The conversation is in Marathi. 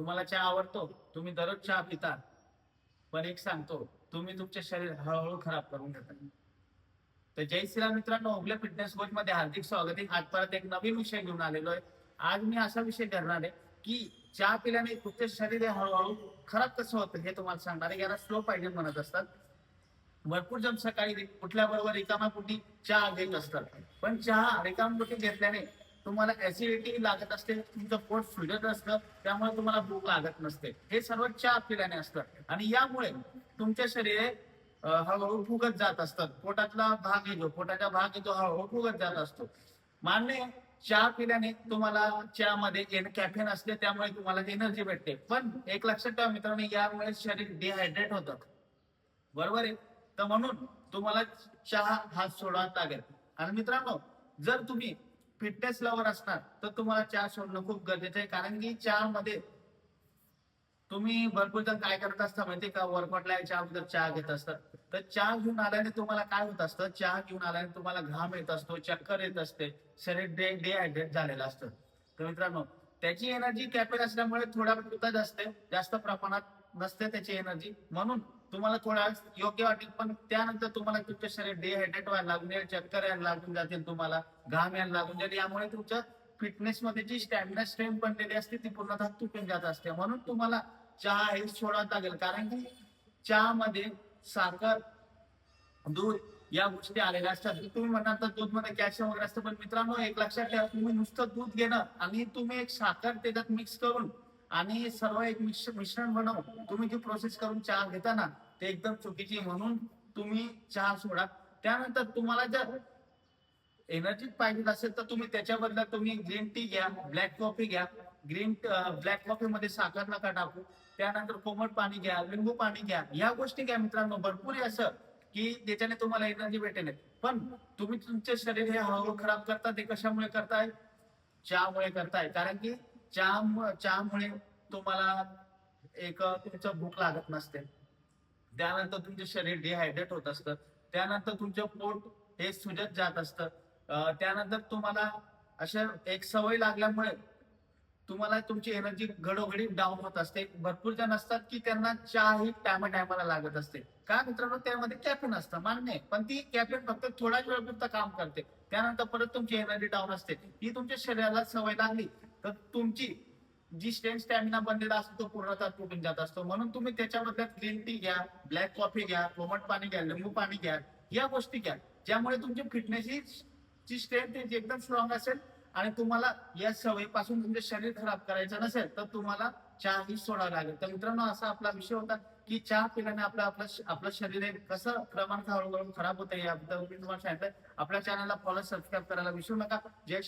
तुम्हाला चहा आवडतो तुम्ही दररोज चहा पिता. पण एक सांगतो तुम्ही तुमचे शरीर हळूहळू खराब करून घेता. तर जय श्रीराम मित्रांनो ओगले फिटनेस कोच मध्ये हार्दिक स्वागत आहे. आज परत एक नवीन विषय घेऊन आलेलो आहे. आज मी असा विषय करणार आहे की चहा पिल्याने तुमचे शरीर हे हळूहळू खराब कसं होतं हे तुम्हाला सांगणार आहे. याला स्लो पाहिजे म्हणत असतात. भरपूर जण सकाळी उठल्याबरोबर रिकामा कुटी चहा घेत असतात. पण चहा रिकामा कुटी घेतल्याने तुम्हाला ऍसिडिटी लागत असते तुमचं पोट सुजत असतं त्यामुळे तुम्हाला भूक लागत नसते. हे सर्व चहा पिल्याने असतं आणि यामुळे तुमच्या शरीरे हळूहळू फुगत जात असतात. पोटातला भाग येतो. पोटाचा भाग येतो हळूहळू फुगत जात असतो. मान्य चहा पिल्याने तुम्हाला चहामध्ये कॅफेन असते त्यामुळे तुम्हाला एनर्जी भेटते. पण एक लक्षात ठेवा मित्रांनो यामुळे शरीर डिहायड्रेट होतं. बरोबर आहे? तर म्हणून तुम्हाला चहा हा सोडावा लागेल. आणि मित्रांनो जर तुम्ही फिटनेस लवर असणार तर तुम्हाला चहा सोडणं खूप गरजेचं आहे. कारण की चहामध्ये तुम्ही भरपूर जण काय करत असता माहितीये का? वर्कआउटला याच्या अगोदर चहा घेत असतात. तर चहा घेऊन आल्याने तुम्हाला काय होत असतं? चहा घेऊन आल्याने तुम्हाला घाम येत असतो चक्कर येत असते शरीर डे डिहायड्रेट झालेलं असतं. तर मित्रांनो त्याची एनर्जी कॅपेल असल्यामुळे थोड्या पुरतच असते जास्त प्रमाणात. नसते त्याची एनर्जी म्हणून तुम्हाला थोडा योग्य वाटेल पण त्यानंतर तुम्हाला तुमचं शरीर डिहायड्रेट व्हायला लागून जाईल चक्कर यायला लागून जातील तुम्हाला घाम यायला लागून जाईल. यामुळे तुमच्या फिटनेस मध्ये जी स्टॅमिना स्ट्रेंथ बनलेली असते ती पूर्णतः तुटून जात असते. म्हणून तुम्हाला चहा हे सोडावं लागेल. कारण की चहामध्ये साखर दूध या गोष्टी आलेल्या असतात. तुम्ही म्हणाल तर दूधमध्ये कॅल्शियम वगैरे असतं पण मित्रांनो एक लक्षात ठेवा तुम्ही नुसतं दूध घेणं आणि तुम्ही एक साखर त्याच्यात मिक्स करून आणि सर्व एक मिश्रण बनवून तुम्ही जी प्रोसेस करून चहा घेता ना ते एकदम चुकीची म्हणून तुम्ही चहा सोडा. त्यानंतर तुम्हाला जर एनर्जी पाहिजे असेल तर तुम्ही त्याच्या बदल्यात तुम्ही ग्रीन टी घ्या ब्लॅक कॉफी घ्या. ग्रीन ब्लॅक कॉफी मध्ये साखर नका टाकू. त्यानंतर कोमट पाणी घ्या लिंबू पाणी घ्या. या गोष्टी घ्या मित्रांनो. भरपूर आहे असं की त्याच्याने तुम्हाला एनर्जी भेटेल. पण तुम्ही तुमचे शरीर हे हळूहळू खराब करता ते कशामुळे करताय? चहामुळे करताय. कारण की चहा चहामुळे तुम्हाला एक तुमचं भूक लागत नसते. त्यानंतर तुमचे शरीर डिहायड्रेट होत असतं. त्यानंतर तुमचं पोट हे सुजत जात असतं. त्यानंतर तुम्हाला अशा एक सवय लागल्यामुळे तुम्हाला तुमची एनर्जी घडोघडी डाऊन होत असते. भरपूर जण असतात की त्यांना चहा ही टायमा टायमाला लागत असते. का मित्रांनो? त्यामध्ये कॅफिन असतं. मान्य आहे. पण ती कॅफिन फक्त थोड्याच वेळपुरतं काम करते. त्यानंतर परत तुमची एनर्जी डाऊन असते. ही तुमच्या शरीराला सवय लागली. तर तुमची जी स्ट्रेंथ स्टॅमिना बनलेला असतो तो पूर्णतः तुटून जात असतो. म्हणून तुम्ही त्याच्या बदल्यात ग्रीन टी घ्या ब्लॅक कॉफी घ्या कोमट पाणी घ्या लिंबू पाणी घ्या या गोष्टी घ्या. ज्यामुळे तुमची फिटनेस ही ची स्ट्रेंथ एकदम स्ट्रॉंग असेल आणि तुम्हाला या सवयीपासून तुमचे शरीर खराब करायचं नसेल तर तुम्हाला चहा ही सोडावं लागेल. तर मित्रांनो असा आपला विषय होता. की चहा पिल्याने आपलं आपलं आपलं शरीर हे कसं प्रमाण हळूहळू खराब होतं याबद्दल मी तुम्हाला सांगितलं आपल्या चॅनलला फॉलो सबस्क्राईब करायला विसरू नका. जय